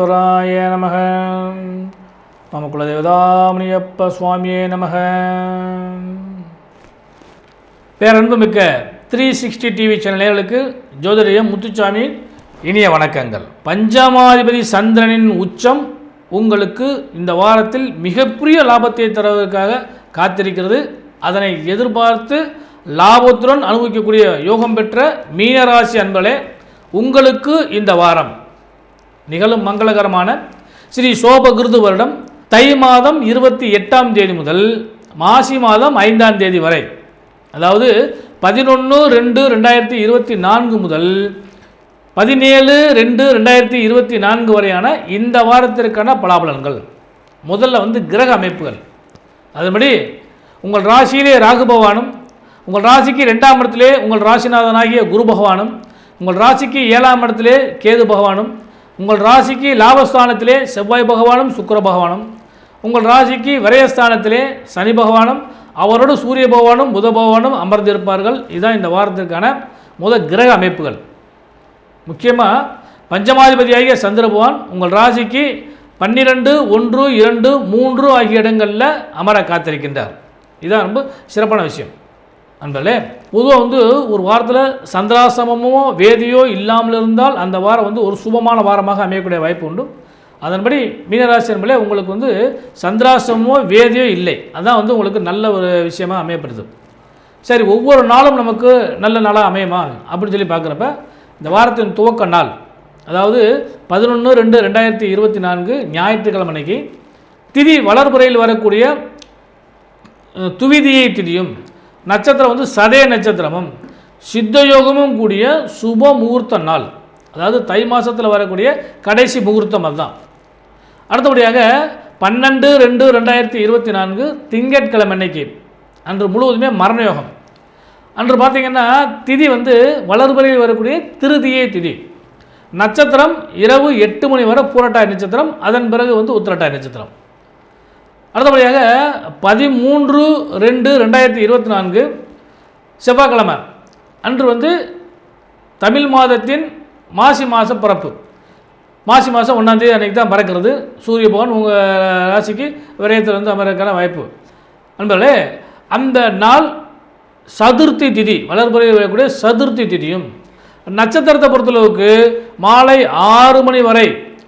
விக்னேஸ்வராய நமக. மம குலதேவதாமணியப்ப சுவாமியே நமக. பேரன்புமிக்க த்ரீ சிக்ஸ்டி டிவி சேனல்களுக்கு நேயர்களுக்கு ஜோதிடம் முத்துச்சாமி இனிய வணக்கங்கள். பஞ்சமாதிபதி சந்திரனின் உச்சம் உங்களுக்கு இந்த வாரத்தில் மிகப்பெரிய லாபத்தை தருவதற்காக காத்திருக்கிறது. அதனை எதிர்பார்த்து லாபத்துடன் அனுபவிக்கக்கூடிய யோகம் பெற்ற மீனராசி அன்பளே உங்களுக்கு இந்த வாரம் நிகழும் மங்களகரமான ஸ்ரீ சோபகிருது வருடம் தை மாதம் இருபத்தி எட்டாம் தேதி முதல் மாசி மாதம் ஐந்தாம் தேதி வரை. அதாவது பதினொன்று ரெண்டு ரெண்டாயிரத்தி இருபத்தி நான்கு முதல் பதினேழு ரெண்டு ரெண்டாயிரத்தி இருபத்தி நான்கு வரையான இந்த வாரத்திற்கான பலாபலன்கள். முதல்ல வந்து கிரக அமைப்புகள். அதுபடி உங்கள் ராசியிலே ராகு பகவானும் உங்கள் ராசிக்கு ரெண்டாம் இடத்திலே உங்கள் ராசிநாதனாகிய குரு பகவானும் உங்கள் ராசிக்கு ஏழாம் இடத்திலே கேது பகவானும் உங்கள் ராசிக்கு லாபஸ்தானத்திலே செவ்வாய் பகவானும் சுக்கிர பகவானும். உங்கள் ராசிக்கு விரயஸ்தானத்திலே சனி பகவானும் அவரோடு சூரிய பகவானும் புத பகவானும் அமர்ந்திருப்பார்கள். இதுதான் இந்த வாரத்திற்கான முதல் கிரக அமைப்புகள். முக்கியமாக பஞ்சமாதிபதியாகிய சந்திர பகவான் உங்கள் ராசிக்கு பன்னிரெண்டு ஒன்று இரண்டு மூன்று ஆகிய இடங்களில் அமர காத்திருக்கின்றார். இதுதான் ரொம்ப சிறப்பான விஷயம். அன்பர்களே பொதுவாக வந்து ஒரு வாரத்தில் சந்திராசிரமமோ வேதியோ இல்லாமல் இருந்தால் அந்த வாரம் வந்து ஒரு சுபமான வாரமாக அமையக்கூடிய வாய்ப்பு உண்டு. அதன்படி மீனராசி என்பதே உங்களுக்கு வந்து சந்திராசிரமோ வேதியோ இல்லை. அதான் வந்து உங்களுக்கு நல்ல ஒரு விஷயமாக அமையப்படுது. சரி ஒவ்வொரு நாளும் நமக்கு நல்ல நாளாக அமையுமா அப்படின்னு சொல்லி பார்க்குறப்ப இந்த வாரத்தின் துவக்க நாள் அதாவது பதினொன்று ரெண்டு ரெண்டாயிரத்தி இருபத்தி நான்கு ஞாயிற்றுக்கிழமை அன்னைக்கு திதி வளர்புறையில் வரக்கூடிய துவிதியை திதியும் நட்சத்திரம் வந்து சதய நட்சத்திரமும் சித்தயோகமும் கூடிய சுப முகூர்த்த நாள். அதாவது தை மாதத்தில் வரக்கூடிய கடைசி முகூர்த்தம் அதுதான் அடுத்தபடியாக பன்னெண்டு ரெண்டு ரெண்டாயிரத்தி இருபத்தி நான்கு திங்கட்கிழமை அன்னைக்கு அன்று முழுவதுமே மரணயோகம். அன்று பார்த்தீங்கன்னா திதி வந்து வளர்பறையில் வரக்கூடிய திருதியை திதி. நட்சத்திரம் இரவு எட்டு மணி வரை பூரட்டாய் நட்சத்திரம் அதன் பிறகு வந்து உத்திரட்டாய் நட்சத்திரம். அடுத்தபடியாக பதிமூன்று ரெண்டு ரெண்டாயிரத்தி இருபத்தி நான்கு செவ்வாய்க்கிழமை. அன்று வந்து தமிழ் மாதத்தின் மாசி மாத பிறப்பு. மாசி மாதம் ஒன்றாந்தேதி அன்றைக்கி தான் பறக்கிறது. சூரிய பகவான் உங்கள் ராசிக்கு விரயத்தில் வந்து அமர்றதுக்கான வாய்ப்பு. நண்பர்களே அந்த நாள் சதுர்த்தி திதி வளர்புறையில் வரக்கூடிய சதுர்த்தி திதியும் நட்சத்திரத்தை பொறுத்தளவுக்கு மாலை ஆறு மணி வரை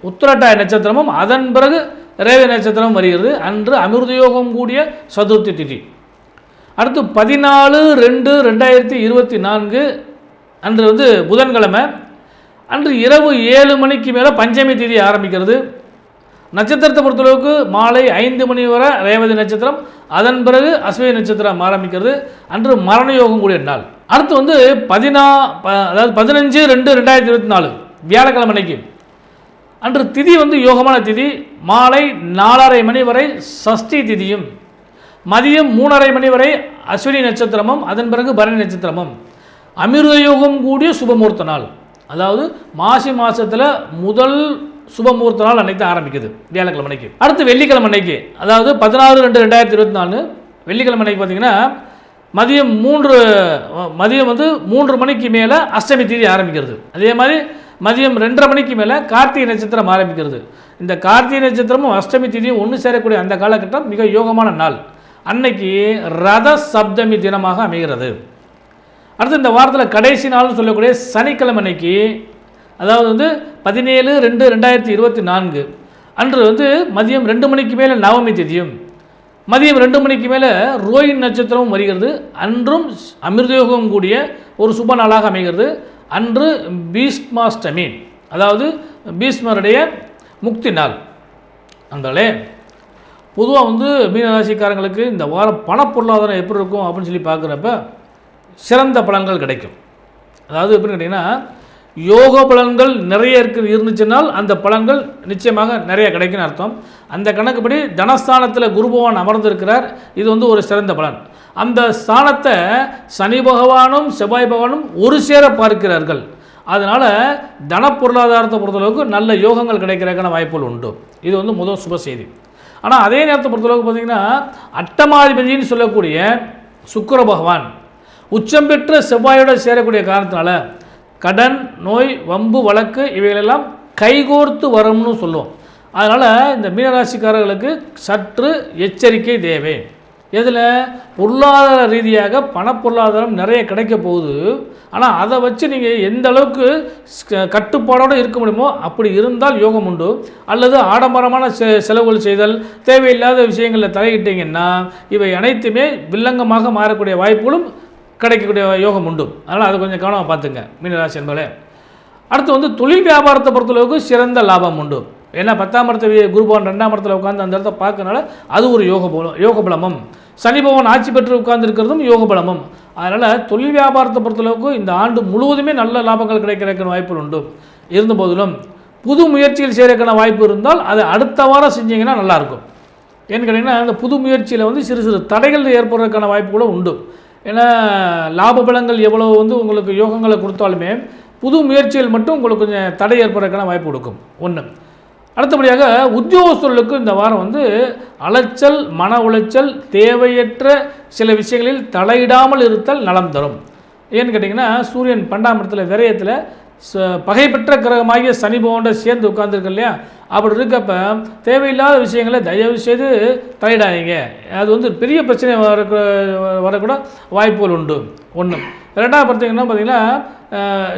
உத்திரட்டாய நட்சத்திரமும் அதன் பிறகு ரேவதி நட்சத்திரம் வருகிறது. அன்று அமிர்தயோகம் கூடிய சதுர்த்தி திதி. அடுத்து பதினாலு ரெண்டு ரெண்டாயிரத்தி இருபத்தி நான்கு அன்று வந்து புதன்கிழமை. அன்று இரவு ஏழு மணிக்கு மேலே பஞ்சமி தேதி ஆரம்பிக்கிறது. நட்சத்திரத்தை பொறுத்தளவுக்கு மாலை ஐந்து மணி வரை ரேவதி நட்சத்திரம் அதன் பிறகு அஸ்வினி நட்சத்திரம் ஆரம்பிக்கிறது. அன்று மரண யோகம் கூடிய நாள். அடுத்து வந்து பதினா ப- அதாவது பதினஞ்சு ரெண்டு ரெண்டாயிரத்தி இருபத்தி நாலு வியாழக்கிழமை அன்னைக்கு. அன்று திதி வந்து யோகமான திதி. மாலை நாலரை மணி வரை சஷ்டி திதியும். மதியம் மூணரை மணி வரை அஸ்வினி நட்சத்திரமும் அதன் பிறகு பரணி நட்சத்திரமும். அமிர்த யோகம் கூடிய சுபமுகூர்த்த நாள். அதாவது மாசி மாதத்தில் முதல் சுபமுகூர்த்த நாள் அன்னைக்கு ஆரம்பிக்குது வியாழக்கிழமை அன்னைக்கு. அடுத்து வெள்ளிக்கிழமை அன்னைக்கு அதாவது பதினாறு ரெண்டு ரெண்டாயிரத்தி இருபத்தி நாலு. வெள்ளிக்கிழமை அன்னைக்கு பார்த்தீங்கன்னா மதியம் மூன்று மதியம் வந்து மூன்று மணிக்கு மேலே அஷ்டமி தேதி ஆரம்பிக்கிறது. அதே மாதிரி மதியம் ரெண்டரை மணிக்கு மேலே கார்த்திகை நட்சத்திரம் ஆரம்பிக்கிறது. இந்த கார்த்திகை நட்சத்திரமும் அஷ்டமி தேதியும் ஒன்று சேரக்கூடிய அந்த காலகட்டம் மிக யோகமான நாள். அன்னைக்கு ரத சப்தமி தினமாக அமைகிறது. அடுத்து இந்த வாரத்தில் கடைசி நாள்னு சொல்லக்கூடிய சனிக்கிழமை அன்னைக்கு அதாவது வந்து பதினேழு ரெண்டு ரெண்டாயிரத்தி இருபத்தி நான்கு அன்று வந்து மதியம் ரெண்டு மணிக்கு மேலே நவமி திதியும் மதியம் ரெண்டு மணிக்கு மேலே ரோயின் நட்சத்திரமும் வருகிறது. அன்றும் அமிர்தயோகம் கூடிய ஒரு சுப நாளாக அமைகிறது. அன்று பீஷ்மாஷ்டமி அதாவது பீஷ்மருடைய முக்தி நாள். அன்றாலே பொதுவாக வந்து மீனராசிக்காரங்களுக்கு இந்த வாரம் பணப்பொருளாதாரம் எப்படி இருக்கும் அப்படின்னு சொல்லி பார்க்குறப்ப சிறந்த பலன்கள் கிடைக்கும். அதாவது எப்படின்னு கேட்டிங்கன்னா யோக பலன்கள் நிறைய இருக்கு இருந்துச்சுனால் அந்த பலன்கள் நிச்சயமாக நிறைய கிடைக்கும்னு அர்த்தம். அந்த கணக்குப்படி தனஸ்தானத்தில் குருபவான் அமர்ந்திருக்கிறார். இது வந்து ஒரு சிறந்த பலன். அந்த ஸ்தானத்தை சனி பகவானும் செவ்வாய் பகவானும் ஒரு சேர பார்க்கிறார்கள். அதனால் தன பொருளாதாரத்தை பொறுத்தளவுக்கு நல்ல யோகங்கள் கிடைக்கிறதுக்கான வாய்ப்புகள் உண்டு. இது வந்து முதல் சுப செய்தி. ஆனால் அதே நேரத்தை பொறுத்தளவுக்கு பார்த்தீங்கன்னா அட்டமாதிபதினு சொல்லக்கூடிய சுக்கர பகவான் உச்சம் பெற்ற செவ்வாயோடு சேரக்கூடிய காரணத்தினால கடன் நோய் வம்பு வழக்கு இவைகளெல்லாம் கைகோர்த்து வரும்னு சொல்லுவோம். அதனால் இந்த மீனராசிக்காரர்களுக்கு சற்று எச்சரிக்கை தேவை. எதில்? பொருளாதார ரீதியாக பணப்பொருளாதாரம் நிறைய கிடைக்க போகுது. ஆனால் அதை வச்சு நீங்கள் எந்த அளவுக்கு கட்டுப்பாடோடு இருக்க முடியுமோ அப்படி இருந்தால் யோகம் உண்டு. அல்லது ஆடம்பரமான செ செலவுகள் செய்தல் தேவையில்லாத விஷயங்களில் தலையிட்டீங்கன்னா இவை அனைத்துமே வில்லங்கமாக மாறக்கூடிய வாய்ப்புகளும் கிடைக்கக்கூடிய யோகம் உண்டு. அதனால் அதை கொஞ்சம் கவனமாக பார்த்துங்க மீனராசி என்பதே அடுத்து வந்து தொழில் வியாபாரத்தை பொறுத்தளவுக்கு சிறந்த லாபம் உண்டு. ஏன்னா பத்தாம் இடத்த குருபவன் ரெண்டாம் இடத்துல உட்காந்து அந்த இடத்த பார்க்கறனால அது ஒரு யோக பலம் யோக பலமும் சனிபவன் ஆட்சி பெற்று உட்கார்ந்துருக்கிறதும் யோக பலமும். அதனால் தொழில் வியாபாரத்தை பொறுத்தளவுக்கு இந்த ஆண்டு முழுவதுமே நல்ல லாபங்கள் கிடைக்கிறதுக்கான வாய்ப்புகள் உண்டு. இருந்த போதிலும் புது முயற்சியில் செய்கிறதுக்கான வாய்ப்பு இருந்தால் அதை அடுத்த வாரம் செஞ்சீங்கன்னா நல்லாயிருக்கும் ஏன்னு கேட்டிங்கன்னா இந்த புது முயற்சியில் வந்து சிறு சிறு தடைகள் ஏற்படுறதுக்கான வாய்ப்புகளும் உண்டு. ஏன்னா லாப பலங்கள் எவ்வளோ வந்து உங்களுக்கு யோகங்களை கொடுத்தாலுமே புது முயற்சிகள் மட்டும் உங்களுக்கு கொஞ்சம் தடை ஏற்படுறதுக்கான வாய்ப்பு கொடுக்கும். ஒன்று அடுத்தபடியாக உத்தியோகஸ்தர்களுக்கு இந்த வாரம் வந்து அலைச்சல் மன உளைச்சல் தேவையற்ற சில விஷயங்களில் தலையிடாமல் இருத்தல் நலம் தரும். ஏன்னு கேட்டிங்கன்னா சூரியன் பன்னெண்டாம் இடத்துல விரயத்தில் ச- பகைப்பெற்ற கிரகமாகிய சனி பவனோட சேர்ந்து உட்கார்ந்துருக்கு இல்லையா? அப்படி இருக்கப்ப தேவையில்லாத விஷயங்களை தயவு செய்து தலையிடாதீங்க. அது வந்து பெரிய பிரச்சனை வர வரக்கூட வாய்ப்புகள் உண்டு. ஒன்று ரெண்டாவது பார்த்தீங்கன்னா பார்த்தீங்கன்னா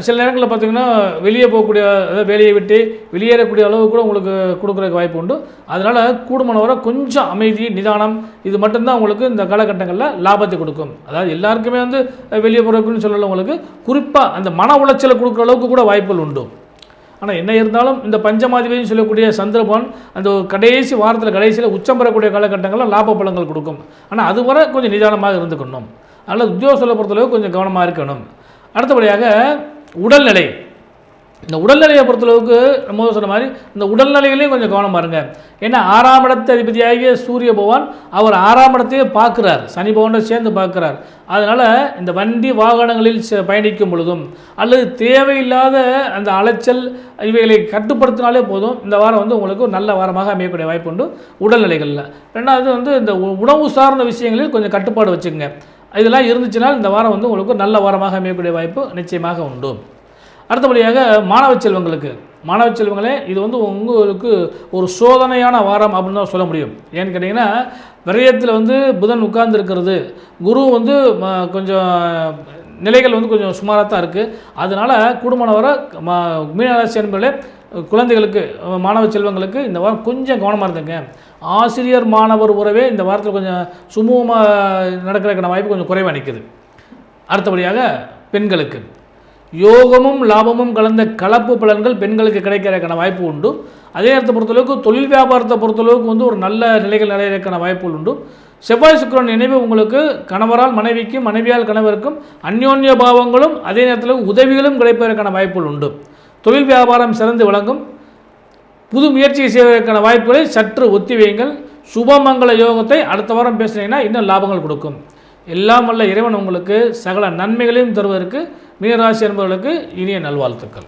சில நேரங்களில் பார்த்தீங்கன்னா வெளியே போகக்கூடிய அதாவது வேலையை விட்டு வெளியேறக்கூடிய அளவு கூட உங்களுக்கு கொடுக்குறதுக்கு வாய்ப்பு உண்டு. அதனால் கூடுமானவரை கொஞ்சம் அமைதி நிதானம் இது மட்டும்தான் உங்களுக்கு இந்த காலகட்டங்களில் லாபத்தை கொடுக்கும். அதாவது எல்லாருக்குமே வந்து வெளியே போகிறதுக்குன்னு சொல்லல உங்களுக்கு குறிப்பாக அந்த மன உளைச்சலை கொடுக்குற அளவுக்கு கூட வாய்ப்புகள் உண்டு. ஆனால் என்ன இருந்தாலும் இந்த பஞ்சமாதிபதினு சொல்லக்கூடிய சந்திரபவன் அந்த கடைசி வாரத்தில் கடைசியில் உச்சம் பெறக்கூடிய காலகட்டங்களில் லாப பலங்கள் கொடுக்கும். ஆனால் அதுவரை கொஞ்சம் நிதானமாக இருந்துக்கணும். அதனால் உத்தியோகத்தை பொறுத்தளவு கொஞ்சம் கவனமாக இருக்கணும். அடுத்தபடியாக உடல்நிலை. இந்த உடல்நிலையை பொறுத்தளவுக்கு நம்ம சொன்ன மாதிரி இந்த உடல்நிலைகளையும் கொஞ்சம் கவனமாக இருங்க ஏன்னா ஆறாம் இடத்து அதிபதியாகிய சூரிய பகவான் அவர் ஆறாம் இடத்தையே பார்க்குறார். சனி பகவானோட சேர்ந்து பார்க்குறார். அதனால் இந்த வண்டி வாகனங்களில் பயணிக்கும் பொழுதும் அல்லது தேவையில்லாத அந்த அலைச்சல் இவைகளை கட்டுப்படுத்தினாலே போதும் இந்த வாரம் வந்து உங்களுக்கு நல்ல வாரமாக அமையக்கூடிய வாய்ப்பு உண்டு உடல்நிலைகளில். ரெண்டாவது வந்து இந்த உ- உணவு சார்ந்த விஷயங்களில் கொஞ்சம் கட்டுப்பாடு வச்சுக்கோங்க. இதெல்லாம் இருந்துச்சுன்னா இந்த வாரம் வந்து உங்களுக்கு நல்ல வாரமாக அமையக்கூடிய வாய்ப்பு நிச்சயமாக உண்டு. அடுத்தபடியாக மாணவ செல்வங்களுக்கு மாணவ செல்வங்களே இது வந்து உங்களுக்கு ஒரு சோதனையான வாரம் அப்படின்னு தான் சொல்ல முடியும். ஏன்னு கேட்டிங்கன்னா விரயத்தில் வந்து புதன் உட்கார்ந்துருக்கிறது குரு வந்து ம- கொஞ்சம் நிலைகள் வந்து கொஞ்சம் சுமாராக தான் இருக்குது. அதனால் கூடுமானவரை ம மீனராசி என்பர்களே குழந்தைகளுக்கு மாணவ செல்வங்களுக்கு இந்த வாரம் கொஞ்சம் கவனமாக இருந்துங்க. ஆசிரியர் மாணவர் உறவே இந்த வாரத்தில் கொஞ்சம் சுமூகமாக நடக்கிறதுக்கான வாய்ப்பு கொஞ்சம் குறைவாக நிற்குது அடுத்தபடியாக பெண்களுக்கு. யோகமும் லாபமும் கலந்த கலப்பு பலன்கள் பெண்களுக்கு கிடைக்கிறதுக்கான வாய்ப்பு உண்டு. அதே நேரத்தை பொறுத்தளவுக்கு தொழில் வியாபாரத்தை பொறுத்தளவுக்கு வந்து ஒரு நல்ல நிலைகள் நிறையறதுக்கான வாய்ப்புகள் உண்டு. செவ்வாய் சுக்கரன் நினைவு உங்களுக்கு கணவரால் மனைவிக்கும் மனைவியால் கணவருக்கும் அந்யோன்ய பாவங்களும் அதே நேரத்தில் உதவிகளும் கிடைப்பதற்கான வாய்ப்புகள் உண்டு. தொழில் வியாபாரம் சிறந்து விளங்கும். புது முயற்சியை செய்வதற்கான வாய்ப்புகளை சற்று ஒத்தி வையுங்கள். சுபமங்கல யோகத்தை அடுத்த வாரம் பேசுனீங்கன்னா இன்னும் லாபங்கள் கொடுக்கும். எல்லாம் வல்ல இறைவன் உங்களுக்கு சகல நன்மைகளையும் தருவதற்கு மீனராசி என்பவர்களுக்கு இனிய நல்வாழ்த்துக்கள்.